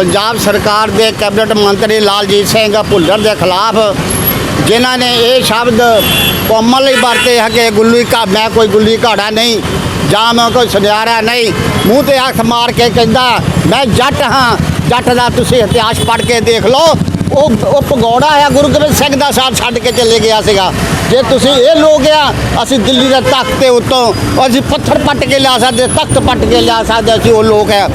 ਪੰਜਾਬ ਸਰਕਾਰ ਦੇ ਕੈਬਨਿਟ ਮੰਤਰੀ ਲਾਲਜੀਤ ਸਿੰਘ ਭੁੱਲਰ ਦੇ ਖਿਲਾਫ ਜਿਨ੍ਹਾਂ ਨੇ ਇਹ ਸ਼ਬਦ ਕੋਮਲ ਲਈ ਵਰਤੇ ਹੈਗੇ ਗੁੱਲੀ ਘਾ ਮੈਂ ਕੋਈ ਗੁੱਲੀ ਘਾੜਾ ਨਹੀਂ, ਜਾਂ ਮੈਂ ਕੋਈ ਸੁਨਿਆਰਾ ਨਹੀਂ, ਮੂੰਹ ਤੇ ਹੱਥ ਮਾਰ ਕੇ ਕਹਿੰਦਾ, ਮੈਂ ਜੱਟ ਹਾਂ, ਜੱਟ ਦਾ ਤੁਸੀਂ ਇਤਿਹਾਸ ਪੜ੍ਹ ਕੇ ਦੇਖ ਲਓ। ਉਹ ਉਹ ਭਗੌੜਾ ਆ, ਗੁਰੂ ਗੋਬਿੰਦ ਸਿੰਘ ਦਾ ਸਾਥ ਛੱਡ ਕੇ ਚਲੇ ਗਿਆ ਸੀਗਾ। ਜੇ ਤੁਸੀਂ ਇਹ ਲੋਕ ਆ, ਅਸੀਂ ਦਿੱਲੀ ਦੇ ਤਖਤ ਤੇ ਉੱਤੋਂ, ਅਸੀਂ ਪੱਥਰ ਪੱਟ ਕੇ ਲਿਆ ਸਕਦੇ, ਤਖਤ ਪੱਟ ਕੇ ਲਿਆ ਸਕਦੇ, ਅਸੀਂ ਉਹ ਲੋਕ ਆ।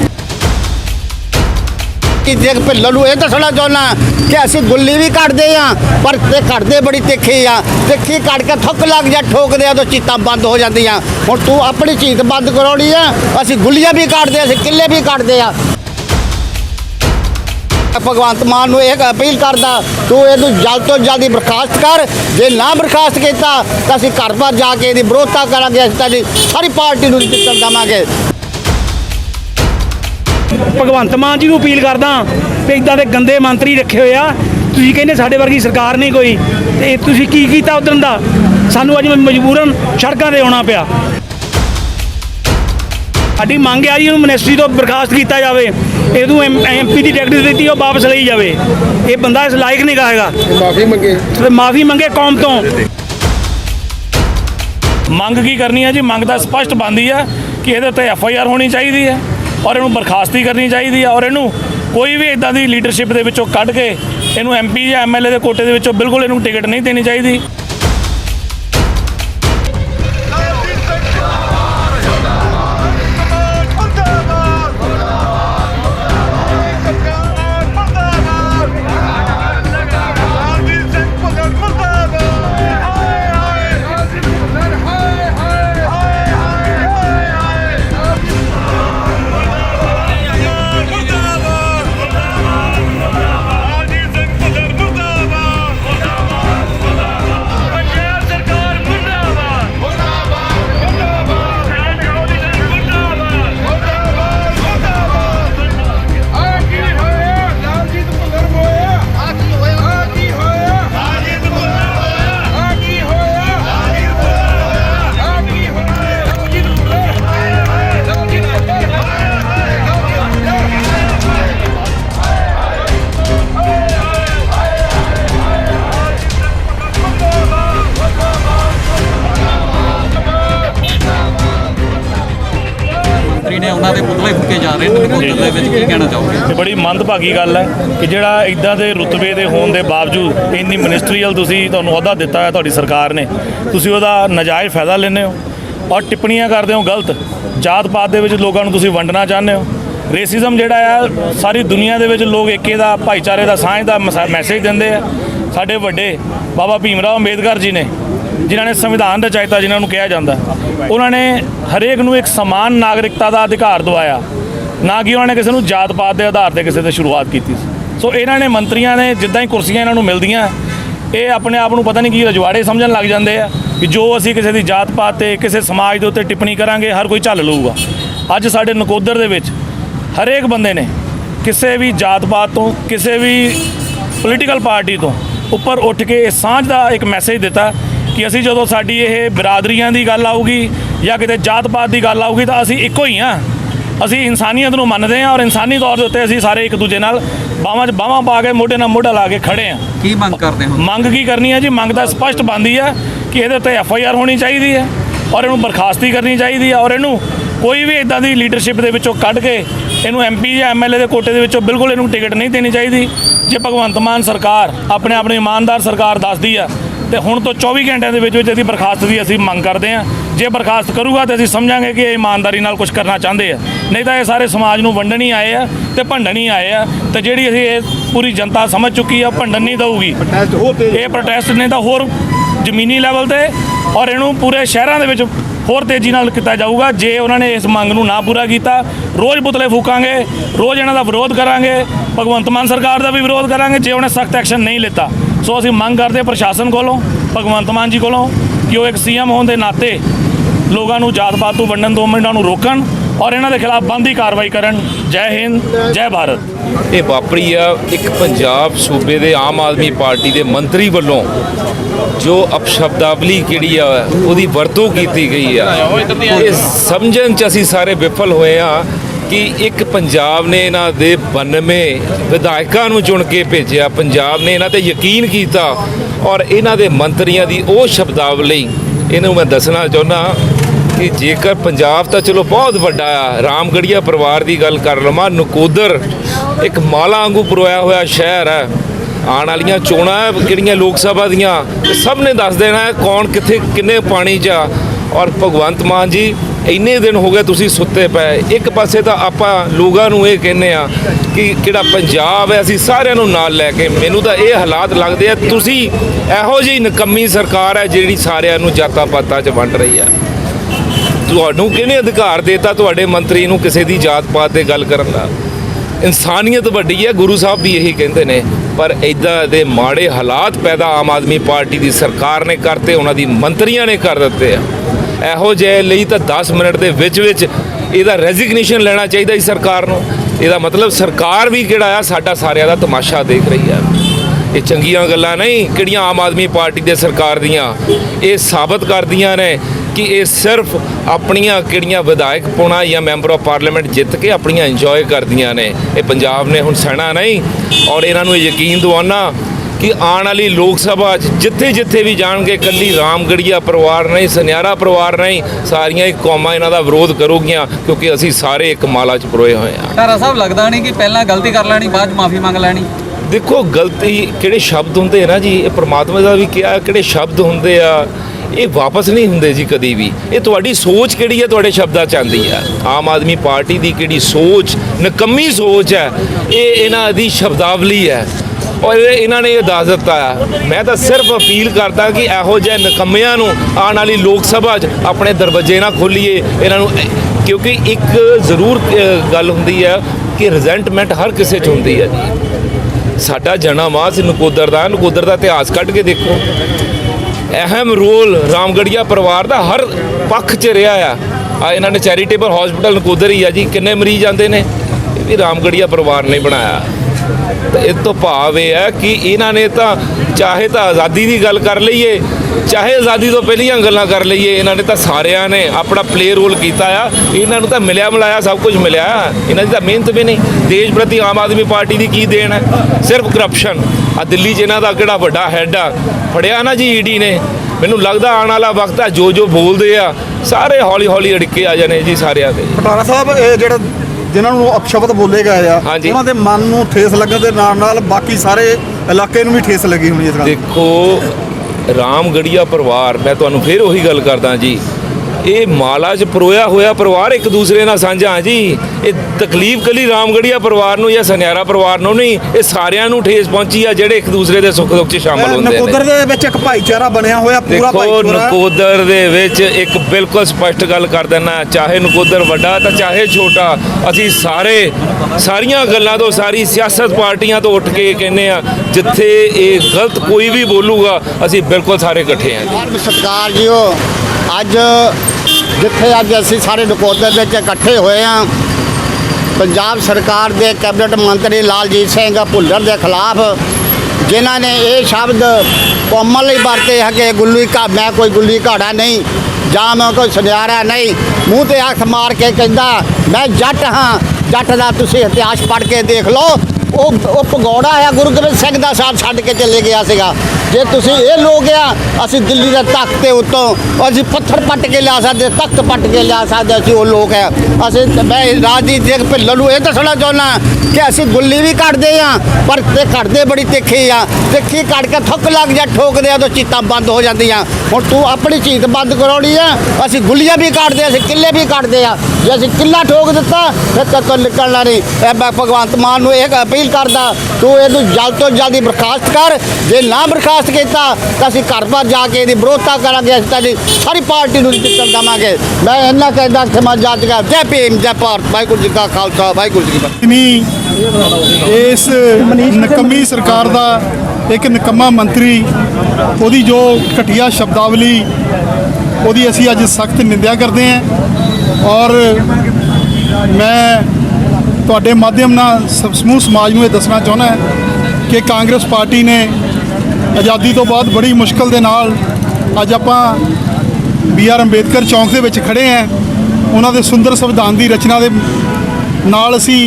ਕਿ ਦੇਖ ਭਿੱਲਰ ਨੂੰ ਇਹ ਦੱਸਣਾ ਚਾਹੁੰਦਾ ਕਿ ਅਸੀਂ ਗੁੱਲੀ ਵੀ ਕੱਢਦੇ ਆ ਪਰ ਤੇ ਕੱਢਦੇ ਬੜੀ ਤਿੱਖੀ ਆ। ਤਿੱਖੀ ਕੱਢ ਕੇ ਥੁੱਕ ਲੱਗ ਜਾ, ਠੋਕਦੇ ਆ ਤਾਂ ਚੀਤਾਂ ਬੰਦ ਹੋ ਜਾਂਦੀਆਂ। ਹੁਣ ਤੂੰ ਆਪਣੀ ਚੀਤ ਬੰਦ ਕਰਾਉਣੀ ਆ, ਅਸੀਂ ਗੁੱਲੀਆਂ ਵੀ ਕੱਢਦੇ ਅਸੀਂ ਕਿੱਲੇ ਵੀ ਕੱਢਦੇ ਆ। ਭਗਵੰਤ ਮਾਨ ਨੂੰ ਇਹ ਅਪੀਲ ਕਰਦਾ, ਤੂੰ ਇਹਨੂੰ ਜਲਦ ਤੋਂ ਜਲਦੀ ਬਰਖਾਸਤ ਕਰ। ਜੇ ਨਾ ਬਰਖਾਸਤ ਕੀਤਾ, ਤਾਂ ਅਸੀਂ ਘਰ ਪਰ ਜਾ ਕੇ ਇਹਦੀ ਵਿਰੋਧਤਾ ਕਰਾਂਗੇ, ਅਸੀਂ ਤੁਹਾਡੀ ਸਾਰੀ ਪਾਰਟੀ ਨੂੰ ਜਿੱਤਣ ਦੇਵਾਂਗੇ। ਭਗਵੰਤ ਮਾਨ ਜੀ ਨੂੰ ਅਪੀਲ ਕਰਦਾ ਵੀ ਇਦਾਂ ਦੇ ਗੰਦੇ ਮੰਤਰੀ ਰੱਖੇ ਹੋਏ ਆ। ਤੁਸੀਂ ਕਹਿੰਦੇ ਸਾਡੇ ਵਰਗੀ ਸਰਕਾਰ ਨਹੀਂ ਕੋਈ। ਤੇ ਤੁਸੀਂ ਕੀ ਕੀਤਾ ਉਦੋਂ ਦਾ? ਸਾਨੂੰ ਅੱਜ ਮਜਬੂਰਨ ਸੜਕਾਂ ਤੇ ਆਉਣਾ ਪਿਆ। ਸਾਡੀ ਮੰਗ ਆ ਜੀ ਉਹਨੂੰ ਮਿਨਿਸਟਰੀ ਤੋਂ ਬਰਖਾਸਤ ਕੀਤਾ ਜਾਵੇ। ਇਹਨੂੰ ਐਮਪੀ ਦੀ ਟਿਕਟ ਦਿੱਤੀ ਉਹ ਵਾਪਸ ਲਈ ਜਾਵੇ। ਇਹ ਬੰਦਾ ਇਸ ਲਾਇਕ ਨਹੀਂ ਗਾ ਹੈਗਾ ਮਾਫੀ ਮੰਗੇ। ਤੇ ਮਾਫੀ ਮੰਗੇ ਕੌਮ ਤੋਂ। ਮੰਗ ਕੀ ਕਰਨੀ ਹੈ ਜੀ? ਮੰਗ ਤਾਂ ਸਪਸ਼ਟ ਬੰਦੀ ਹੈ ਕਿ ਇਹਦੇ ਉੱਤੇ ਐਫ ਆਈ ਆਰ ਹੋਣੀ ਚਾਹੀਦੀ ਹੈ ਔਰ ਇਹਨੂੰ ਬਰਖਾਸਤੀ ਕਰਨੀ ਚਾਹੀਦੀ ਹੈ ਔਰ ਇਹਨੂੰ ਕੋਈ ਵੀ ਇਦਾਂ ਦੀ ਲੀਡਰਸ਼ਿਪ ਦੇ ਵਿੱਚੋਂ ਕੱਢ ਕੇ ਇਹਨੂੰ ਐਮਪੀ ਜਾਂ ਐਮਐਲਏ ਦੇ ਕੋਟੇ ਦੇ ਵਿੱਚੋਂ ਬਿਲਕੁਲ ਇਹਨੂੰ ਟਿਕਟ ਨਹੀਂ ਦੇਣੀ ਚਾਹੀਦੀ। ਮੰਦਭਾਗੀ ਗੱਲ ਹੈ ਕਿ ਜਿਹੜਾ ਇਦਾਂ ਦੇ ਰੁਤਬੇ ਦੇ ਹੋਣ ਦੇ ਬਾਵਜੂਦ ਇੰਨੀ ਮਿਨਿਸਟਰੀਅਲ ਤੁਸੀਂ ਤੁਹਾਨੂੰ ਅਹੁਦਾ ਦਿੱਤਾ ਹੈ ਤੁਹਾਡੀ ਸਰਕਾਰ ਨੇ, ਤੁਸੀਂ ਉਹਦਾ ਨਾਜਾਇਜ਼ ਫਾਇਦਾ ਲੈਂਦੇ ਹੋ ਔਰ ਟਿੱਪਣੀਆਂ ਕਰਦੇ ਹੋ ਗਲਤ। ਜਾਤ ਪਾਤ ਦੇ ਵਿੱਚ ਲੋਕਾਂ ਨੂੰ ਤੁਸੀਂ ਵੰਡਣਾ ਚਾਹੁੰਦੇ ਹੋ। ਰੇਸਿਜ਼ਮ ਜਿਹੜਾ ਆ, ਸਾਰੀ ਦੁਨੀਆ ਦੇ ਵਿੱਚ ਲੋਕ ਏਕੇ ਦਾ ਭਾਈਚਾਰੇ ਦਾ ਸਾਂਝ ਦਾ ਮੈਸੇਜ ਦਿੰਦੇ ਆ। ਸਾਡੇ ਵੱਡੇ ਬਾਬਾ ਭੀਮ ਰਾਓ ਅੰਬੇਦਕਰ ਜੀ ਨੇ, ਜਿਨ੍ਹਾਂ ਨੇ ਸੰਵਿਧਾਨ ਰਚਾਇਤਾ, ਜਿਨ੍ਹਾਂ ਨੂੰ ਕਿਹਾ ਜਾਂਦਾ, ਉਹਨਾਂ ਨੇ ਹਰੇਕ ਨੂੰ ਇੱਕ ਸਮਾਨ ਨਾਗਰਿਕਤਾ ਦਾ ਅਧਿਕਾਰ ਦਵਾਇਆ। ਨਾ ਕਿ ਉਹਨਾਂ ਨੇ ਕਿਸੇ ਨੂੰ ਜਾਤ ਪਾਤ ਦੇ ਆਧਾਰ ਤੇ ਕਿਸੇ ਤੇ ਸ਼ੁਰੂਆਤ ਕੀਤੀ ਸੀ। ਸੋ ਇਹਨਾਂ ਨੇ ਮੰਤਰੀਆਂ ਨੇ ਜਿੱਦਾਂ ਹੀ ਕੁਰਸੀਆਂ ਇਹਨਾਂ ਨੂੰ ਮਿਲਦੀਆਂ, ਇਹ ਆਪਣੇ ਆਪ ਨੂੰ ਪਤਾ ਨਹੀਂ ਕੀ ਰਜਵਾੜੇ ਸਮਝਣ ਲੱਗ ਜਾਂਦੇ ਆ ਕਿ ਜੋ ਅਸੀਂ ਕਿਸੇ ਦੀ ਜਾਤ ਪਾਤ ਤੇ, ਕਿਸੇ ਸਮਾਜ ਦੇ ਉੱਤੇ ਟਿੱਪਣੀ ਕਰਾਂਗੇ, ਹਰ ਕੋਈ ਝੱਲ ਲਊਗਾ। ਅੱਜ ਸਾਡੇ ਨਕੋਦਰ ਦੇ ਵਿੱਚ ਹਰੇਕ ਬੰਦੇ ਨੇ ਕਿਸੇ ਵੀ ਜਾਤ ਪਾਤ ਤੋਂ, ਕਿਸੇ ਵੀ ਪੋਲੀਟੀਕਲ ਪਾਰਟੀ ਤੋਂ ਉੱਪਰ ਉੱਠ ਕੇ ਇਹ ਸਾਂਝ ਦਾ ਇੱਕ ਮੈਸੇਜ ਦਿੱਤਾ ਕਿ ਅਸੀਂ ਜਦੋਂ ਸਾਡੀ ਇਹ ਬਰਾਦਰੀਆਂ ਦੀ ਗੱਲ ਆਊਗੀ ਜਾਂ ਕਿਤੇ ਜਾਤ ਪਾਤ ਦੀ ਗੱਲ ਆਊਗੀ ਤਾਂ ਅਸੀਂ ਇੱਕੋ ਹੀ ਹਾਂ। ਅਸੀਂ ਇਨਸਾਨੀਅਤ ਨੂੰ ਮੰਨਦੇ ਹਾਂ ਔਰ ਇਨਸਾਨੀ ਤੌਰ ਦੇ ਉੱਤੇ ਅਸੀਂ ਸਾਰੇ ਇੱਕ ਦੂਜੇ ਨਾਲ ਬਾਹਾਂ 'ਚ ਬਾਹਾਂ ਪਾ ਕੇ ਮੋਢੇ ਨਾਲ ਮੋਢਾ ਲਾ ਕੇ ਖੜੇ ਹਾਂ। ਕੀ ਮੰਗ ਕਰਦੇ ਹੋ? ਮੰਗ ਕੀ ਕਰਨੀ ਹੈ ਜੀ? ਮੰਗ ਤਾਂ ਸਪਸ਼ਟ ਬੰਦੀ ਹੈ ਕਿ ਇਹਦੇ ਉੱਤੇ ਐਫ ਆਈ ਆਰ ਹੋਣੀ ਚਾਹੀਦੀ ਹੈ ਔਰ ਇਹਨੂੰ ਬਰਖਾਸਤੀ ਕਰਨੀ ਚਾਹੀਦੀ ਹੈ ਔਰ ਇਹਨੂੰ ਕੋਈ ਵੀ ਇਦਾਂ ਦੀ ਲੀਡਰਸ਼ਿਪ ਦੇ ਵਿੱਚੋਂ ਕੱਢ ਕੇ ਇਹਨੂੰ ਐਮਪੀ ਜਾਂ ਐਮਐਲਏ ਦੇ ਕੋਟੇ ਦੇ ਵਿੱਚੋਂ ਬਿਲਕੁਲ ਇਹਨੂੰ ਟਿਕਟ ਨਹੀਂ ਦੇਣੀ ਚਾਹੀਦੀ। ਜੇ ਭਗਵੰਤ ਮਾਨ ਸਰਕਾਰ ਆਪਣੇ ਆਪ ਨੂੰ ਇਮਾਨਦਾਰ ਸਰਕਾਰ ਦੱਸਦੀ ਆ ਤੇ ਹੁਣ ਤੋਂ 24 ਘੰਟਿਆਂ ਦੇ ਵਿੱਚ ਵਿੱਚ ਇਹਦੀ ਬਰਖਾਸਤ ਦੀ ਅਸੀਂ ਮੰਗ ਕਰਦੇ ਹਾਂ। ਜੇ ਬਰਖਾਸਤ ਕਰੂਗਾ ਤੇ ਅਸੀਂ ਸਮਝਾਂਗੇ ਕਿ ਇਹ ਇਮਾਨਦਾਰੀ ਨਾਲ ਕੁਝ ਕਰਨਾ ਚਾਹੁੰਦੇ ਆ। ਨਹੀਂ ਤਾਂ ਇਹ ਸਾਰੇ ਸਮਾਜ ਨੂੰ ਵੰਡਣ ਹੀ ਆਏ ਆ ਤੇ ਭੰਡਣ ਹੀ ਆਏ ਆ ਤੇ ਜਿਹੜੀ ਅਸੀਂ ਇਹ ਪੂਰੀ ਜਨਤਾ ਸਮਝ ਚੁੱਕੀ ਆ ਭੰਡਣ ਨਹੀਂ ਦਊਗੀ। ਇਹ ਪ੍ਰੋਟੈਸਟ ਨੇ ਤਾਂ ਹੋਰ ਜ਼ਮੀਨੀ ਲੈਵਲ ਤੇ ਔਰ ਇਹਨੂੰ ਪੂਰੇ ਸ਼ਹਿਰਾਂ ਦੇ ਵਿੱਚ ਹੋਰ ਤੇਜ਼ੀ ਨਾਲ ਕੀਤਾ ਜਾਊਗਾ। ਜੇ ਉਹਨਾਂ ਨੇ ਇਸ ਮੰਗ ਨੂੰ ਨਾ ਪੂਰਾ ਕੀਤਾ ਰੋਜ਼ ਪੁਤਲੇ ਫੂਕਾਂਗੇ ਰੋਜ਼ ਇਹਨਾਂ ਦਾ ਵਿਰੋਧ ਕਰਾਂਗੇ ਭਗਵੰਤ ਮਾਨ ਸਰਕਾਰ ਦਾ ਵੀ ਵਿਰੋਧ ਕਰਾਂਗੇ ਜੇ ਉਹਨੇ ਸਖਤ ਐਕਸ਼ਨ ਨਹੀਂ ਲਿੱਤਾ। ਸੋ ਅਸੀਂ ਮੰਗ ਕਰਦੇ ਹਾਂ ਪ੍ਰਸ਼ਾਸਨ ਕੋਲੋਂ, ਭਗਵੰਤ ਮਾਨ ਜੀ ਕੋਲੋਂ, ਕਿ ਉਹ ਇੱਕ ਸੀਐਮ ਹੋਣ ਦੇ ਨਾਤੇ ਲੋਕਾਂ ਨੂੰ ਜਾਤ ਪਾਤ ਤੋਂ ਵੰਡਣ ਤੋਂ ਮਿੰਟਾਂ ਨੂੰ ਰੋਕਣ ਔਰ ਇਹਨਾਂ ਦੇ ਖਿਲਾਫ ਬੰਦੀ ਕਾਰਵਾਈ ਕਰਨ। ਜੈ ਹਿੰਦ, ਜੈ ਭਾਰਤ। ਇਹ ਵਾਪਰੀ ਆ ਇੱਕ ਪੰਜਾਬ ਸੂਬੇ ਦੇ ਆਮ ਆਦਮੀ ਪਾਰਟੀ ਦੇ ਮੰਤਰੀ ਵੱਲੋਂ, ਜੋ ਅਪਸ਼ਬਦਾਵਲੀ ਕਿਹੜੀ ਆ, ਉਹਦੀ ਵਰਤੋਂ ਕੀਤੀ ਗਈ ਆ। ਇਹ ਸਮਝਣ ਚ ਅਸੀਂ ਸਾਰੇ ਵਿਫਲ ਹੋਏ ਆ ਕਿ ਇੱਕ ਪੰਜਾਬ ਨੇ ਇਹਨਾਂ ਦੇ 92 ਵਿਧਾਇਕਾਂ ਨੂੰ ਚੁਣ ਕੇ ਭੇਜਿਆ। ਪੰਜਾਬ ਨੇ ਇਹਨਾਂ ਤੇ ਯਕੀਨ ਕੀਤਾ ਔਰ ਇਹਨਾਂ ਦੇ ਮੰਤਰੀਆਂ ਦੀ ਉਹ ਸ਼ਬਦਾਵਲੀ, ਇਹਨੂੰ ਮੈਂ ਦੱਸਣਾ ਚਾਹੁੰਦਾ ਕਿ ਜੇਕਰ ਪੰਜਾਬ ਤਾਂ ਚਲੋ ਬਹੁਤ ਵੱਡਾ ਆ, ਰਾਮਗੜੀਆ ਪਰਿਵਾਰ ਦੀ ਗੱਲ ਕਰ ਲਵਾਂ, ਨਕੋਦਰ ਇੱਕ ਮਾਲਾ ਵਾਂਗੂ ਪਰੋਇਆ ਹੋਇਆ ਸ਼ਹਿਰ ਹੈ। ਆਉਣ ਵਾਲੀਆਂ ਚੋਣਾਂ ਕਿਹੜੀਆਂ ਲੋਕ ਸਭਾ ਦੀਆਂ ਸਭ ਨੇ ਦੱਸ ਦੇਣਾ ਹੈ ਕੌਣ ਕਿੱਥੇ ਕਿੰਨੇ ਪਾਣੀ 'ਚ ਆ। ਔਰ ਭਗਵੰਤ ਮਾਨ ਜੀ ਇੰਨੇ ਦਿਨ ਹੋ ਗਏ ਤੁਸੀਂ ਸੁੱਤੇ ਪਏ। ਇੱਕ ਪਾਸੇ ਤਾਂ ਆਪਾਂ ਲੋਕਾਂ ਨੂੰ ਇਹ ਕਹਿੰਦੇ ਆ ਕਿ ਕਿਹੜਾ ਪੰਜਾਬ ਹੈ, ਅਸੀਂ ਸਾਰਿਆਂ ਨੂੰ ਨਾਲ ਲੈ ਕੇ। ਮੈਨੂੰ ਤਾਂ ਇਹ ਹਾਲਾਤ ਲੱਗਦੇ ਆ, ਤੁਸੀਂ ਇਹੋ ਜਿਹੀ ਨਕੰਮੀ ਸਰਕਾਰ ਹੈ ਜਿਹੜੀ ਸਾਰਿਆਂ ਨੂੰ ਜਾਤਾਂ ਪਾਤਾਂ 'ਚ ਵੰਡ ਰਹੀ ਆ। ਤੁਹਾਨੂੰ ਕਿਹਨੇ ਅਧਿਕਾਰ ਦਿੱਤਾ ਤੁਹਾਡੇ ਮੰਤਰੀ ਨੂੰ ਕਿਸੇ ਦੀ ਜਾਤ ਪਾਤ ਤੇ ਗੱਲ ਕਰਨ ਦਾ? ਇਨਸਾਨੀਅਤ ਵੱਡੀ ਹੈ, ਗੁਰੂ ਸਾਹਿਬ ਵੀ ਇਹੀ ਕਹਿੰਦੇ ਨੇ। ਪਰ ਇਦਾਂ ਦੇ ਮਾੜੇ ਹਾਲਾਤ ਪੈਦਾ ਆਮ ਆਦਮੀ ਪਾਰਟੀ ਦੀ ਸਰਕਾਰ ਨੇ ਕਰਤੇ, ਉਹਨਾਂ ਦੀ ਮੰਤਰੀਆਂ ਨੇ ਕਰ ਦਿੱਤੇ ਆ। ਇਹੋ ਜਿਹੇ ਲਈ ਤਾਂ 10 ਮਿੰਟ ਦੇ ਵਿੱਚ ਵਿੱਚ ਇਹਦਾ ਰੈਜ਼ਿਗਨੇਸ਼ਨ ਲੈਣਾ ਚਾਹੀਦਾ ਸੀ ਸਰਕਾਰ ਨੂੰ। ਇਹਦਾ ਮਤਲਬ ਸਰਕਾਰ ਵੀ ਕਿਹੜਾ ਆ, ਸਾਡਾ ਸਾਰਿਆਂ ਦਾ ਤਮਾਸ਼ਾ ਦੇਖ ਰਹੀ ਆ। ਇਹ ਚੰਗੀਆਂ ਗੱਲਾਂ ਨਹੀਂ, ਕਿਹੜੀਆਂ ਆਮ ਆਦਮੀ ਪਾਰਟੀ ਦੇ ਸਰਕਾਰ ਦੀਆਂ। ਇਹ ਸਾਬਤ ਕਰਦੀਆਂ ਨੇ ਕਿ ਇਹ ਸਿਰਫ ਆਪਣੀਆਂ ਕਿਹੜੀਆਂ ਵਿਧਾਇਕ ਪੁਣਾ ਜਾਂ ਮੈਂਬਰ ਆਫ ਪਾਰਲੀਮੈਂਟ ਜਿੱਤ ਕੇ ਆਪਣੀਆਂ ਇੰਜੋਏ ਕਰਦੀਆਂ ਨੇ। ਇਹ ਪੰਜਾਬ ਨੇ ਹੁਣ ਸਹਿਣਾ ਨਹੀਂ, ਔਰ ਇਹਨਾਂ ਨੂੰ ਯਕੀਨ ਦਿਵਾਉਣਾ ਕਿ ਆਉਣ ਵਾਲੀ ਲੋਕ ਸਭਾ 'ਚ ਜਿੱਥੇ ਜਿੱਥੇ ਵੀ ਜਾਣਗੇ ਕੱਲੀ ਰਾਮਗੜੀਆ ਪਰਿਵਾਰ ਨਹੀਂ ਸੁਨਿਆਰਾ ਪਰਿਵਾਰ ਨਹੀਂ ਸਾਰੀਆਂ ਹੀ ਕੌਮਾਂ ਇਹਨਾਂ ਦਾ ਵਿਰੋਧ ਕਰੂਗੀਆਂ ਕਿਉਂਕਿ ਅਸੀਂ ਸਾਰੇ ਇੱਕ ਮਾਲਾ 'ਚ ਪਰੋਏ ਹੋਏ ਹਾਂ। ਤਾਰਾ ਸਾਹਿਬ ਲੱਗਦਾ ਨਹੀਂ ਕਿ ਪਹਿਲਾਂ ਗਲਤੀ ਕਰ ਲੈਣੀ ਬਾਅਦ ਮਾਫੀ ਮੰਗ ਲੈਣੀ? ਦੇਖੋ ਗਲਤੀ ਕਿਹੜੇ ਸ਼ਬਦ ਹੁੰਦੇ ਆ ਨਾ ਜੀ? ਇਹ ਪ੍ਰਮਾਤਮਾ ਦਾ ਵੀ ਕਿਹਾ ਕਿਹੜੇ ਸ਼ਬਦ ਹੁੰਦੇ ਆ? ਇਹ ਵਾਪਸ ਨਹੀਂ ਹੁੰਦੇ ਜੀ ਕਦੀ ਵੀ। ਇਹ ਤੁਹਾਡੀ ਸੋਚ ਕਿਹੜੀ ਹੈ ਤੁਹਾਡੇ ਸ਼ਬਦਾਂ ਚ ਆਉਂਦੀ ਆ। ਆਮ ਆਦਮੀ ਪਾਰਟੀ ਦੀ ਕਿਹੜੀ ਸੋਚ ਨਕੰਮੀ ਸੋਚ ਹੈ ਇਹ ਇਹਨਾਂ ਦੀ ਸ਼ਬਦਾਵਲੀ ਹੈ। ਔਰ ਇਹਨਾਂ ਨੇ ਇਹ ਦੱਸ ਦਿੱਤਾ ਆ। ਮੈਂ ਤਾਂ ਸਿਰਫ ਅਪੀਲ ਕਰਦਾ ਕਿ ਇਹੋ ਜਿਹੇ ਨਕੰਮਿਆਂ ਨੂੰ ਆਉਣ ਵਾਲੀ ਲੋਕ ਸਭਾ 'ਚ ਆਪਣੇ ਦਰਵਾਜ਼ੇ ਨਾ ਖੋਲੀਏ। ਇਹਨਾਂ ਨੂੰ, ਕਿਉਂਕਿ ਇੱਕ ਜ਼ਰੂਰ ਗੱਲ ਹੁੰਦੀ ਹੈ ਕਿ ਰਿਜ਼ੈਂਟਮੈਂਟ ਹਰ ਕਿਸੇ 'ਚ ਹੁੰਦੀ ਹੈ ਜੀ ਸਾਡਾ ਜਨਮ ਆ ਸੀ ਨਕੋਦਰ ਦਾ ਨਕੋਦਰ ਦਾ ਇਤਿਹਾਸ ਕੱਢ ਕੇ ਦੇਖੋ। ਅਹਿਮ ਰੋਲ ਰਾਮਗੜੀਆ ਪਰਿਵਾਰ ਦਾ ਹਰ ਪੱਖ 'ਚ ਰਿਹਾ ਆ। ਆ ਇਹਨਾਂ ਨੇ ਚੈਰੀਟੇਬਲ ਹਸਪੀਟਲ ਨਕੋਦਰ ਹੀ ਆ ਜੀ। ਕਿੰਨੇ ਮਰੀਜ਼ ਆਉਂਦੇ ਨੇ? ਇਹ ਵੀ ਰਾਮਗੜੀਆ ਪਰਿਵਾਰ ਨੇ ਬਣਾਇਆ। ਇਹ ਤੋਂ ਭਾਵ ਇਹ ਹੈ ਕਿ ਇਹਨਾਂ ਨੇ ਤਾਂ ਚਾਹੇ ਤਾਂ ਆਜ਼ਾਦੀ ਦੀ ਗੱਲ ਕਰ ਲਈਏ, ਚਾਹੇ ਆਜ਼ਾਦੀ ਤੋਂ ਪਹਿਲੀਆਂ ਗੱਲਾਂ ਕਰ ਲਈਏ, ਇਹਨਾਂ ਨੇ ਤਾਂ ਸਾਰਿਆਂ ਨੇ ਆਪਣਾ ਪਲੇ ਰੋਲ ਕੀਤਾ ਆ। ਇਹਨਾਂ ਨੂੰ ਤਾਂ ਮਿਲਿਆ ਮਿਲਾਇਆ, ਸਭ ਕੁਝ ਮਿਲਿਆ। ਇਹਨਾਂ ਦੀ ਤਾਂ ਮਿਹਨਤ ਵੀ ਨਹੀਂ। ਦੇਸ਼ ਪ੍ਰਤੀ ਆਮ ਆਦਮੀ ਪਾਰਟੀ ਦੀ ਕੀ ਦੇਣ ਹੈ? ਸਿਰਫ ਕਰਪਸ਼ਨ ਆ ਦਿੱਲੀ 'ਚ ਇਹਨਾਂ ਦਾ ਕਿਹੜਾ ਵੱਡਾ ਹੈੱਡ ਆ? ਫੜਿਆ ਨਾ ਜੀ ਈਡੀ ਨੇ। ਮੈਨੂੰ ਲੱਗਦਾ ਆਉਣ ਵਾਲਾ ਵਕਤ ਆ ਜੋ ਜੋ ਬੋਲਦੇ ਆ, ਸਾਰੇ ਹੌਲੀ ਹੌਲੀ ਅੜਕੇ ਆ ਜਾਣੇ ਜੀ ਸਾਰਿਆਂ ਦੇ। ਪਟਾਰਾ ਸਾਹਿਬ, ਇਹ ਜਿਹੜਾ ਜਿਨ੍ਹਾਂ ਨੂੰ ਅਪਸ਼ਬਦ ਬੋਲੇ ਗਏ ਆ ਹਾਂਜੀ। ਉਹਨਾਂ ਦੇ ਮਨ ਨੂੰ ਠੇਸ ਲੱਗਣ ਦੇ ਨਾਲ ਨਾਲ ਬਾਕੀ ਸਾਰੇ ਇਲਾਕੇ ਨੂੰ ਵੀ ਠੇਸ ਲੱਗੀ ਹੋਣੀ ਇਸ ਗੱਲ ਦੀ। ਦੇਖੋ ਰਾਮਗੜੀਆ ਪਰਿਵਾਰ ਮੈਂ ਤੁਹਾਨੂੰ ਫੇਰ ਉਹੀ ਗੱਲ ਕਰਦਾ ਜੀ ਇਹ ਮਾਲਾ 'ਚ ਪਰੋਇਆ ਹੋਇਆ ਪਰਿਵਾਰ ਇੱਕ ਦੂਸਰੇ ਨਾਲ ਸਾਂਝਾ ਜੀ। ਇਹ ਤਕਲੀਫ ਕਲੀ ਰਾਮਗੜੀਆ ਪਰਿਵਾਰ ਨੂੰ ਜਾਂ ਸੁਨਿਆਰਾ ਪਰਿਵਾਰ ਨੂੰ ਨਹੀਂ ਇਹ ਸਾਰਿਆਂ ਨੂੰ ਠੇਸ ਪਹੁੰਚੀ ਆ ਜਿਹੜੇ ਇੱਕ ਦੂਸਰੇ ਦੇ ਸੁੱਖ ਦੁੱਖ 'ਚ ਸ਼ਾਮਲ ਹੁੰਦੇ ਨਕੋਦਰ ਨੇ ਦੇ ਵਿੱਚ ਇੱਕ ਭਾਈਚਾਰਾ ਬਣਿਆ ਹੋਇਆ ਪੂਰਾ ਭਾਈਚਾਰਾ। ਨਕੋਦਰ ਦੇ ਵਿੱਚ ਇੱਕ ਬਿਲਕੁਲ ਸਪਸ਼ਟ ਗੱਲ ਕਰ ਦੇਣਾ ਚਾਹੇ ਨਕੋਦਰ ਵੱਡਾ ਤਾਂ ਚਾਹੇ ਛੋਟਾ ਅਸੀਂ ਸਾਰੇ ਸਾਰੀਆਂ ਗੱਲਾਂ ਤੋਂ ਸਾਰੀ ਸਿਆਸਤ ਪਾਰਟੀਆਂ ਤੋਂ ਉੱਠ ਕੇ ਕਹਿੰਦੇ ਆ ਜਿੱਥੇ ਇਹ ਗਲਤ ਕੋਈ ਵੀ ਬੋਲੂਗਾ ਅਸੀਂ ਬਿਲਕੁਲ ਸਾਰੇ ਇਕੱਠੇ ਆ ਸਤਿਕਾਰ ਜੀਓ ਅੱਜ ਜਿੱਥੇ ਅੱਜ ਅਸੀਂ ਸਾਰੇ ਨਕੋਦਰ ਵਿੱਚ ਇਕੱਠੇ ਹੋਏ ਆ ਪੰਜਾਬ ਸਰਕਾਰ ਦੇ ਕੈਬਨਿਟ ਮੰਤਰੀ ਲਾਲਜੀਤ ਸਿੰਘ ਭੁੱਲਰ ਦੇ ਖਿਲਾਫ, ਜਿਨ੍ਹਾਂ ਨੇ ਇਹ ਸ਼ਬਦ ਕੋਮਲ ਲਈ ਵਰਤੇ ਹੈ ਕਿ ਗੁੱਲੀ ਘਾ, ਮੈਂ ਕੋਈ ਗੁੱਲੀ ਘਾੜਾ ਨਹੀਂ, ਜਾਂ ਮੈਂ ਕੋਈ ਸੁਨਿਆਰਾ ਨਹੀਂ, ਮੂੰਹ ਤੇ ਹੱਥ ਮਾਰ ਕੇ ਕਹਿੰਦਾ, ਮੈਂ ਜੱਟ ਹਾਂ, ਜੱਟ ਦਾ ਤੁਸੀਂ ਇਤਿਹਾਸ ਪੜ੍ਹ ਕੇ ਦੇਖ ਲਓ, ਉਹ ਉਹ ਭਗੌੜਾ ਹੈ ਗੁਰੂ ਗੋਬਿੰਦ ਸਿੰਘ ਦਾ ਸਾਥ ਛੱਡ ਕੇ ਚਲੇ ਗਿਆ ਸੀਗਾ। ਜੇ ਤੁਸੀਂ ਇਹ ਲੋਕ ਆ ਅਸੀਂ ਦਿੱਲੀ ਦੇ ਤਖਤ ਤੇ ਉੱਤੋਂ ਅਸੀਂ ਪੱਥਰ ਪੱਟ ਕੇ ਲਿਆ ਸਕਦੇ ਤਖਤ ਪੱਟ ਕੇ ਲਿਆ ਸਕਦੇ ਅਸੀਂ ਉਹ ਲੋਕ ਆ। ਅਸੀਂ ਮੈਂ ਰਾਜਨੀਤੀ ਦੇ ਭਿੱਲਰ ਨੂੰ ਇਹ ਦੱਸਣਾ ਚਾਹੁੰਦਾ ਕਿ ਅਸੀਂ ਗੁੱਲੀ ਵੀ ਕੱਢਦੇ ਆ ਪਰ ਤੇ ਕੱਢਦੇ ਬੜੀ ਤਿੱਖੀ ਆ। ਤਿੱਖੀ ਕੱਢ ਕੇ ਥੁੱਕ ਲੱਗ ਜਾ ਠੋਕਦੇ ਆ ਤਾਂ ਚੀਤਾਂ ਬੰਦ ਹੋ ਜਾਂਦੀਆਂ। ਹੁਣ ਤੂੰ ਆਪਣੀ ਚੀਤ ਬੰਦ ਕਰਾਉਣੀ ਆ ਅਸੀਂ ਗੁੱਲੀਆਂ ਵੀ ਕੱਢਦੇ ਆ, ਅਸੀਂ ਕਿੱਲੇ ਵੀ ਕੱਢਦੇ ਆ। ਜੇ ਅਸੀਂ ਕਿੱਲਾ ਠੋਕ ਦਿੱਤਾ ਫਿਰ ਤੇਰੇ ਨਿਕਲਣਾ ਨਹੀਂ। ਮੈਂ ਭਗਵੰਤ ਮਾਨ ਨੂੰ ਇਹ ਅਪੀਲ ਕਰਦਾ ਤੂੰ ਇਹਨੂੰ ਜਲਦ ਤੋਂ ਜਲਦੀ ਬਰਖਾਸਤ ਕਰ। ਜੇ ਨਾ ਬਰਖਾਸਤ ਕੀਤਾ ਤਾਂ ਅਸੀਂ ਘਰ ਬਾਹਰ ਜਾ ਕੇ ਇਹਦੀ ਵਿਰੋਧਤਾ ਕਰਾਂਗੇ, ਅਸੀਂ ਤੁਹਾਡੀ ਸਾਰੀ ਪਾਰਟੀ ਨੂੰ ਜਿੱਤਣ ਦੇਵਾਂਗੇ ਮੈਂ ਇੰਨਾ ਕਹਿੰਦਾ ਕਿ ਮੈਂ ਜੱਜ ਜੈ ਭੀਮ, ਜੈ ਭਾਰਤ। ਵਾਹਿਗੁਰੂ ਜੀ ਕਾ ਖਾਲਸਾ, ਵਾਹਿਗੁਰੂ ਜੀ ਕੀ ਫਤਿਹ। ਨਹੀਂ ਇਸ ਨਕੰਮੀ ਸਰਕਾਰ ਦਾ ਇੱਕ ਨਕੰਮਾ ਮੰਤਰੀ, ਉਹਦੀ ਜੋ ਘਟੀਆ ਸ਼ਬਦਾਵਲੀ, ਉਹਦੀ ਅਸੀਂ ਅੱਜ ਸਖਤ ਨਿੰਦਿਆ ਕਰਦੇ ਹਾਂ। ਔਰ ਮੈਂ ਤੁਹਾਡੇ ਮਾਧਿਅਮ ਨਾਲ ਸਮੂਹ ਸਮਾਜ ਨੂੰ ਇਹ ਦੱਸਣਾ ਚਾਹੁੰਦਾ ਕਿ ਕਾਂਗਰਸ ਪਾਰਟੀ ਨੇ ਆਜ਼ਾਦੀ ਤੋਂ ਬਾਅਦ ਬੜੀ ਮੁਸ਼ਕਲ ਦੇ ਨਾਲ ਅੱਜ ਆਪਾਂ ਬੀ ਆਰ ਅੰਬੇਦਕਰ ਚੌਂਕ ਦੇ ਵਿੱਚ ਖੜੇ ਹਾਂ। ਉਹਨਾਂ ਦੇ ਸੁੰਦਰ ਸੰਵਿਧਾਨ ਦੀ ਰਚਨਾ ਦੇ ਨਾਲ ਅਸੀਂ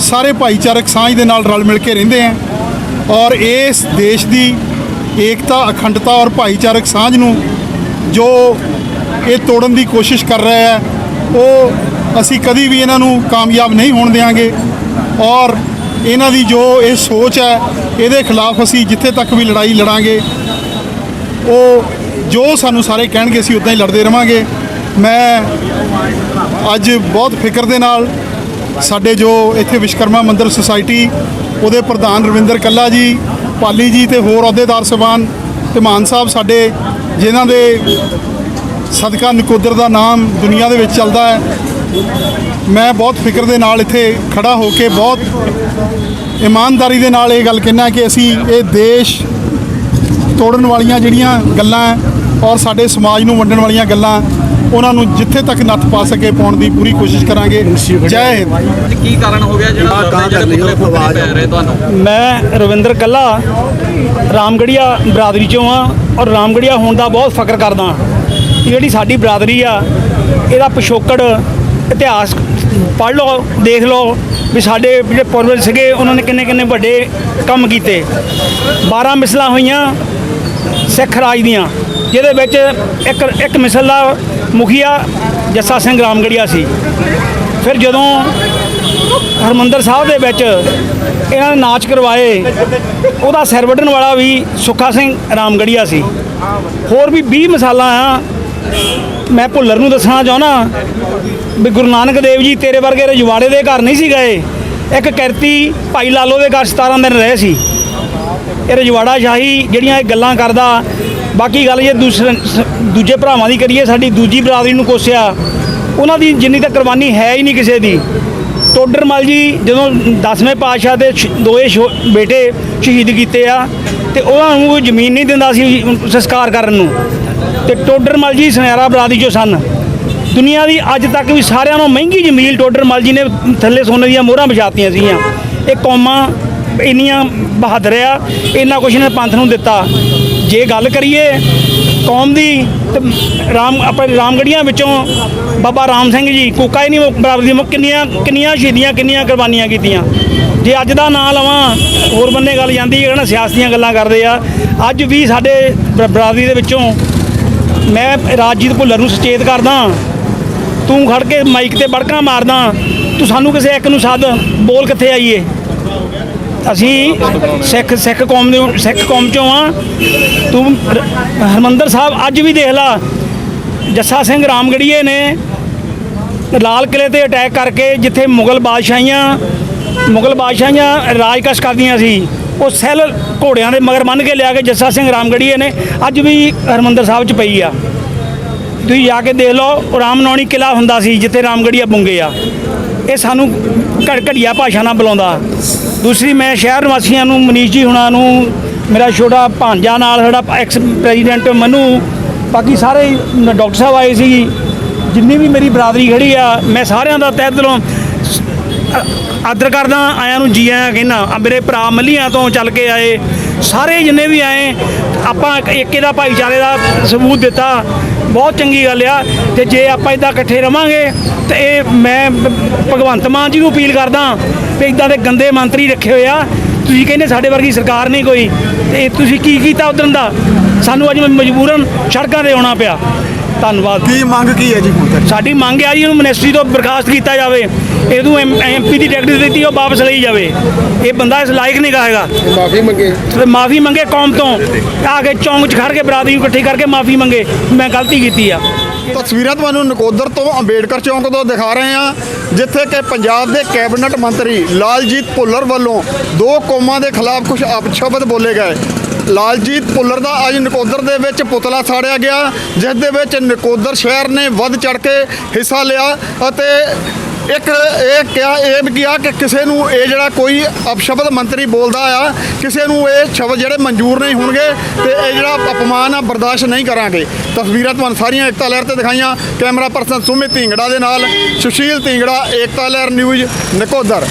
ਸਾਰੇ ਭਾਈਚਾਰਕ ਸਾਂਝ ਦੇ ਨਾਲ ਰਲ ਮਿਲ ਕੇ ਰਹਿੰਦੇ ਹਾਂ ਔਰ ਇਸ ਦੇਸ਼ ਦੀ ਏਕਤਾ, ਅਖੰਡਤਾ ਔਰ ਭਾਈਚਾਰਕ ਸਾਂਝ ਨੂੰ ਜੋ ਇਹ ਤੋੜਨ ਦੀ ਕੋਸ਼ਿਸ਼ ਕਰ ਰਿਹਾ ਹੈ, ਉਹ ਅਸੀਂ ਕਦੀ ਵੀ ਇਹਨਾਂ ਨੂੰ ਕਾਮਯਾਬ ਨਹੀਂ ਹੋਣ ਦੇਵਾਂਗੇ ਔਰ ਇਹਨਾਂ ਦੀ ਜੋ ਇਹ ਸੋਚ ਹੈ, ਇਹਦੇ ਖਿਲਾਫ ਅਸੀਂ ਜਿੱਥੇ ਤੱਕ ਵੀ ਲੜਾਈ ਲੜਾਂਗੇ, ਉਹ ਜੋ ਸਾਨੂੰ ਸਾਰੇ ਕਹਿਣਗੇ, ਅਸੀਂ ਉਦਾਂ ਹੀ ਲੜਦੇ ਰਵਾਂਗੇ। ਮੈਂ ਅੱਜ ਬਹੁਤ ਫਿਕਰ ਦੇ ਨਾਲ ਸਾਡੇ ਜੋ ਇੱਥੇ ਵਿਸ਼ਕਰਮਾ ਮੰਦਿਰ ਸੁਸਾਇਟੀ, ਉਹਦੇ ਪ੍ਰਧਾਨ ਰਵਿੰਦਰ ਕੱਲਾ ਜੀ, ਪਾਲੀ ਜੀ ਤੇ ਹੋਰ ਅਹੁਦੇਦਾਰ ਸਬਾਨ ਤੇ ਮਾਨ ਸਾਹਿਬ ਸਾਡੇ, ਜਿਨ੍ਹਾਂ ਦੇ ਸਦਕਾ ਨਕੋਦਰ ਦਾ ਨਾਮ ਦੁਨੀਆ ਦੇ ਵਿੱਚ ਚੱਲਦਾ ਹੈ ਮੈਂ ਬਹੁਤ ਫਿਕਰ ਦੇ ਨਾਲ ਇੱਥੇ ਖੜਾ ਹੋ ਕੇ ਬਹੁਤ ਇਮਾਨਦਾਰੀ ਦੇ ਨਾਲ ਇਹ ਗੱਲ ਕਹਿਣਾ ਕਿ ਅਸੀਂ ਇਹ ਦੇਸ਼ ਤੋੜਨ ਵਾਲੀਆਂ ਜਿਹੜੀਆਂ ਗੱਲਾਂ ਔਰ ਸਾਡੇ ਸਮਾਜ ਨੂੰ ਵੰਡਣ ਵਾਲੀਆਂ ਗੱਲਾਂ ਉਹਨਾਂ ਨੂੰ ਜਿੱਥੇ ਤੱਕ ਨੱਥ ਪਾ ਸਕੇ ਪਾਉਣ ਦੀ ਪੂਰੀ ਕੋਸ਼ਿਸ਼ ਕਰਾਂਗੇ। ਜੈ ਹਿੰਦ। ਕੀ ਕਾਰਨ ਹੋ ਗਿਆ ਜਿਹੜਾ ਜਿਹੜੇ ਪੈ ਰਹੇ ਤੁਹਾਨੂੰ? ਮੈਂ ਰਵਿੰਦਰ ਕੱਲਾ ਰਾਮਗੜੀਆ ਬਰਾਦਰੀ ਚੋਂ ਆ ਔਰ ਰਾਮਗੜੀਆ ਹੋਣ ਦਾ ਬਹੁਤ ਫਖਰ ਕਰਦਾ ਜਿਹੜੀ ਸਾਡੀ ਬਰਾਦਰੀ ਆ ਇਹਦਾ ਪਿਛੋਕੜ ਇਤਿਹਾਸ ਪੜ੍ਹ ਲਓ, ਦੇਖ ਲਓ ਵੀ ਸਾਡੇ ਜਿਹੜੇ ਪੂਰਵਜ ਸੀਗੇ, ਉਹਨਾਂ ਨੇ ਕਿੰਨੇ ਕਿੰਨੇ ਵੱਡੇ ਕੰਮ ਕੀਤੇ। 12 ਮਿਸਲਾਂ ਹੋਈਆਂ ਸਿੱਖ ਰਾਜ ਦੀਆਂ, ਜਿਹਦੇ ਵਿੱਚ ਇੱਕ ਇੱਕ ਮਿਸਲ ਦਾ ਮੁਖੀਆ ਜੱਸਾ ਸਿੰਘ ਰਾਮਗੜੀਆ ਸੀ। ਫਿਰ ਜਦੋਂ ਹਰਮੰਦਰ ਸਾਹਿਬ ਦੇ ਵਿੱਚ ਇਹਨਾਂ ਨੇ ਨਾਚ ਕਰਵਾਏ, ਉਹਦਾ ਸਿਰ ਵੱਢਣ ਵਾਲਾ ਵੀ ਸੁੱਖਾ ਸਿੰਘ ਰਾਮਗੜੀਆ ਸੀ। ਹੋਰ ਵੀ 20 ਮਿਸਾਲਾਂ ਆ। ਮੈਂ ਭੁੱਲਰ ਨੂੰ ਦੱਸਣਾ ਚਾਹੁੰਦਾ ਵੀ ਗੁਰੂ ਨਾਨਕ ਦੇਵ ਜੀ ਤੇਰੇ ਵਰਗੇ ਰਜਵਾੜੇ ਦੇ ਘਰ ਨਹੀਂ ਸੀ ਗਏ। ਇੱਕ ਕਿਰਤੀ ਭਾਈ ਲਾਲੋ ਦੇ ਘਰ 17 ਦਿਨ ਰਹੇ ਸੀ। ਇਹ ਰਜਵਾੜਾ ਸ਼ਾਹੀ ਜਿਹੜੀਆਂ ਇਹ ਗੱਲਾਂ ਕਰਦਾ, ਬਾਕੀ ਗੱਲ ਜੇ ਦੂਸਰੇ ਦੂਜੇ ਭਰਾਵਾਂ ਦੀ ਕਰੀਏ, ਸਾਡੀ ਦੂਜੀ ਬਰਾਦਰੀ ਨੂੰ ਕੋਸਿਆ, ਉਹਨਾਂ ਦੀ ਜਿੰਨੀ ਤਾਂ ਕੁਰਬਾਨੀ ਹੈ ਹੀ ਨਹੀਂ ਕਿਸੇ ਦੀ। ਟੋਡਰਮਲ ਜੀ ਜਦੋਂ 10ਵੇਂ ਪਾਤਸ਼ਾਹ ਦੇ ਸ਼- ਦੋਏ ਸ਼ੋ- ਬੇਟੇ ਸ਼ਹੀਦ ਕੀਤੇ ਆ, ਤੇ ਉਹਨਾਂ ਨੂੰ ਕੋਈ ਜ਼ਮੀਨ ਨਹੀਂ ਦਿੰਦਾ ਸੀ ਸੰਸਕਾਰ ਕਰਨ ਨੂੰ। ਤੇ ਟੋਡਰਮਲ ਜੀ ਸੁਨਿਆਰਾ ਬਰਾਦਰੀ ਚੋਂ ਸਨ। ਦੁਨੀਆ ਦੀ ਅੱਜ ਤੱਕ ਵੀ ਸਾਰਿਆਂ ਨੂੰ ਮਹਿੰਗੀ ਜ਼ਮੀਨ ਟੋਡਰਮਲ ਜੀ ਨੇ ਥੱਲੇ ਸੋਨੇ ਦੀਆਂ ਮੋਹਰਾਂ ਵਿਛਾਤੀਆਂ ਸੀਗੀਆਂ। ਇਹ ਕੌਮਾਂ ਇੰਨੀਆਂ ਬਹਾਦਰ ਆ, ਇੰਨਾ ਕੁਛ ਨੇ ਪੰਥ ਨੂੰ ਦਿੱਤਾ। ਜੇ ਗੱਲ ਕਰੀਏ ਕੌਮ ਦੀ, ਤੇ ਰਾਮ ਆਪਣੇ ਰਾਮਗੜੀਆਂ ਵਿੱਚੋਂ ਬਾਬਾ ਰਾਮ ਸਿੰਘ ਜੀ ਕੋਕਾ ਹੀ ਨਹੀਂ ਬਰਾਬਰ ਦੀ ਕਿੰਨੀਆਂ ਕਿੰਨੀਆਂ ਸ਼ਹੀਦੀਆਂ, ਕਿੰਨੀਆਂ ਕੁਰਬਾਨੀਆਂ ਕੀਤੀਆਂ। ਜੇ ਅੱਜ ਦਾ ਨਾਂ ਲਵਾਂ, ਹੋਰ ਬੰਨੇ ਗੱਲ ਜਾਂਦੀ ਹੈ ਨਾ ਸਿਆਸਤੀਆਂ ਗੱਲਾਂ ਕਰਦੇ ਆ। ਅੱਜ ਵੀ ਸਾਡੇ ਬ- ਬਰਾਦਰੀ ਦੇ ਵਿੱਚੋਂ ਮੈਂ ਰਾਜਜੀਤ ਭੁੱਲਰ ਨੂੰ ਸੁਚੇਤ ਕਰਦਾ ਤੂੰ ਖੜ ਕੇ ਮਾਈਕ ਤੇ ਬੜਕਾਂ ਮਾਰਦਾ, ਤੂੰ ਸਾਨੂੰ ਕਿਸੇ ਇੱਕ ਨੂੰ ਸੱਦ, ਬੋਲ ਕਿੱਥੇ ਆਈਏ? ਅਸੀਂ ਸਿੱਖ ਸਿੱਖ ਕੌਮ ਦੇ ਸਿੱਖ ਕੌਮ ਚੋਂ ਆ। ਤੂੰ ਰ- ਹਰਮੰਦਰ ਸਾਹਿਬ ਅੱਜ ਵੀ ਦੇਖ ਲਾ, ਜੱਸਾ ਸਿੰਘ ਰਾਮਗੜੀਏ ਨੇ ਲਾਲ ਕਿਲੇ ਤੇ ਅਟੈਕ ਕਰਕੇ ਜਿੱਥੇ ਮੁਗਲ ਬਾਦਸ਼ਾਹੀਆਂ ਮੁਗਲ ਬਾਦਸ਼ਾਹੀਆਂ ਰਾਜਕਸ਼ ਕਰਦੀਆਂ ਸੀ, ਉਹ ਸੈਲ ਘੋੜਿਆਂ ਦੇ ਮਗਰ ਮੰਨ ਕੇ ਲਿਆ ਕੇ ਜੱਸਾ ਸਿੰਘ ਰਾਮਗੜੀਏ ਨੇ ਅੱਜ ਵੀ ਹਰਮੰਦਰ ਸਾਹਿਬ 'ਚ ਪਈ ਆ। ਤੁਸੀਂ ਜਾ ਕੇ ਦੇਖ ਲਓ ਉਹ ਰਾਮਨੌਣੀ ਕਿਲਾ ਹੁੰਦਾ ਸੀ, ਜਿੱਥੇ ਰਾਮਗੜੀਆ ਬੁੰਗੇ ਆ। ਇਹ ਸਾਨੂੰ ਘੜ ਘੜੀਆ ਭਾਸ਼ਾ ਨਾਲ ਬੁਲਾਉਂਦਾ। ਦੂਸਰੀ, ਮੈਂ ਸ਼ਹਿਰ ਨਿਵਾਸੀਆਂ ਨੂੰ, ਮਨੀਸ਼ ਜੀ ਹੁਣਾਂ ਨੂੰ, ਮੇਰਾ ਛੋਟਾ ਭਾਂਜਾ ਨਾਲ, ਸਾਡਾ ਐਕਸ ਪ੍ਰੈਜ਼ੀਡੈਂਟ ਮਨੂ, ਬਾਕੀ ਸਾਰੇ ਡਾਕਟਰ ਸਾਹਿਬ ਆਏ ਸੀ। ਜਿੰਨੀ ਵੀ ਮੇਰੀ ਬਰਾਦਰੀ ਖੜੀ ਆ, ਮੈਂ ਸਾਰਿਆਂ ਦਾ ਤਹਿ ਦਿਲੋਂ ਆਦਰ ਕਰਦਾ, ਆਇਆਂ ਨੂੰ ਜੀ ਆਇਆਂ ਕਹਿੰਦਾ ਮੇਰੇ ਭਰਾ ਮੱਲੀਆਂ ਤੋਂ ਚੱਲ ਕੇ ਆਏ। ਸਾਰੇ ਜਿੰਨੇ ਵੀ ਆਏ, ਆਪਾਂ ਇੱਕ- ਏਕੇ ਦਾ ਭਾਈਚਾਰੇ ਦਾ ਸਬੂਤ ਦਿੱਤਾ। ਬਹੁਤ ਚੰਗੀ ਗੱਲ ਆ। ਤੇ ਜੇ ਆਪਾਂ ਇਦਾਂ ਇਕੱਠੇ ਰਵਾਂਗੇ, ਤੇ ਇਹ ਮੈਂ ਭਗਵੰਤ ਮਾਨ ਜੀ ਨੂੰ ਅਪੀਲ ਕਰਦਾ ਵੀ ਇਦਾਂ ਦੇ ਗੰਦੇ ਮੰਤਰੀ ਰੱਖੇ ਹੋਏ ਆ। ਤੁਸੀਂ ਕਹਿੰਦੇ ਸਾਡੇ ਵਰਗੀ ਸਰਕਾਰ ਨਹੀਂ ਕੋਈ। ਤੇ ਇਹ ਤੁਸੀਂ ਕੀ ਕੀਤਾ ਉਦੋਂ ਦਾ? ਸਾਨੂੰ ਅੱਜ ਮਜਬੂਰਨ ਸੜਕਾਂ ਤੇ ਆਉਣਾ ਪਿਆ। ਧੰਨਵਾਦ। ਕੀ ਮੰਗ ਕੀ ਹੈ ਜੀ ਹੁਣ ਤੱਕ? ਸਾਡੀ ਮੰਗ ਹੈ ਜੀ ਉਹਨੂੰ ਮਿਨਿਸਟਰੀ ਤੋਂ ਬਰਖਾਸਤ ਕੀਤਾ ਜਾਵੇ ਇਹਨੂੰ ਐਮਪੀ ਦੀ ਟਿਕਟ ਦਿੱਤੀ ਉਹ ਵਾਪਸ ਲਈ ਜਾਵੇ। ਇਹ ਬੰਦਾ ਇਸ ਲਾਇਕ ਨਹੀਂ ਹੈਗਾ। ਮਾਫੀ ਮੰਗੇ। ਤੇ ਮਾਫੀ ਮੰਗੇ ਕੌਮ ਤੋਂ। ਆ ਕੇ ਚੌਂਕ 'ਚ ਖੜ ਕੇ ਬਰਾਦਰੀ ਨੂੰ ਇਕੱਠੀ ਕਰਕੇ ਮਾਫੀ ਮੰਗੇ। ਮੈਂ ਗਲਤੀ ਕੀਤੀ ਆ। ਤਸਵੀਰਾਂ ਤੁਹਾਨੂੰ ਨਕੋਦਰ ਤੋਂ ਅੰਬੇਡਕਰ ਚੌਂਕ ਤੋਂ ਦਿਖਾ ਰਹੇ ਹਾਂ, ਜਿੱਥੇ ਕਿ ਪੰਜਾਬ ਦੇ ਕੈਬਨਿਟ ਮੰਤਰੀ ਲਾਲਜੀਤ ਭੁੱਲਰ ਵੱਲੋਂ ਦੋ ਕੌਮਾਂ ਦੇ ਖਿਲਾਫ ਕੁਝ ਅਪਸ਼ਬਦ ਬੋਲੇ ਗਏ। ਲਾਲਜੀਤ ਭੁੱਲਰ ਦਾ ਅੱਜ ਨਕੋਦਰ ਦੇ ਵਿੱਚ ਪੁਤਲਾ ਸਾੜਿਆ ਗਿਆ, ਜਿਸ ਦੇ ਵਿੱਚ ਨਕੋਦਰ ਸ਼ਹਿਰ ਨੇ ਵੱਧ ਚੜ ਕੇ ਹਿੱਸਾ ਲਿਆ ਅਤੇ ਇੱਕ ਇਹ ਕਿਹਾ ਇਹ ਵੀ ਕਿਹਾ ਕਿ ਕਿਸੇ ਨੂੰ ਇਹ ਜਿਹੜਾ ਕੋਈ ਅਪਸ਼ਬਦ ਮੰਤਰੀ ਬੋਲਦਾ ਆ, ਕਿਸੇ ਨੂੰ ਇਹ ਸ਼ਬਦ ਜਿਹੜੇ ਮਨਜ਼ੂਰ ਨਹੀਂ ਹੋਣਗੇ ਤੇ ਇਹ ਜਿਹੜਾ ਅਪਮਾਨ ਆ, ਬਰਦਾਸ਼ਤ ਨਹੀਂ ਕਰਾਂਗੇ। ਤਸਵੀਰਾਂ ਤੁਹਾਨੂੰ ਸਾਰੀਆਂ ਏਕਤਾ ਲਹਿਰ ਤੇ ਦਿਖਾਈਆਂ। ਕੈਮਰਾ ਪਰਸਨ ਸੁਮਿਤ ਢਿੰਗੜਾ ਦੇ ਨਾਲ ਸੁਸ਼ੀਲ ਢਿੰਗੜਾ, ਏਕਤਾ ਲਹਿਰ ਨਿਊਜ਼ ਨਕੋਦਰ।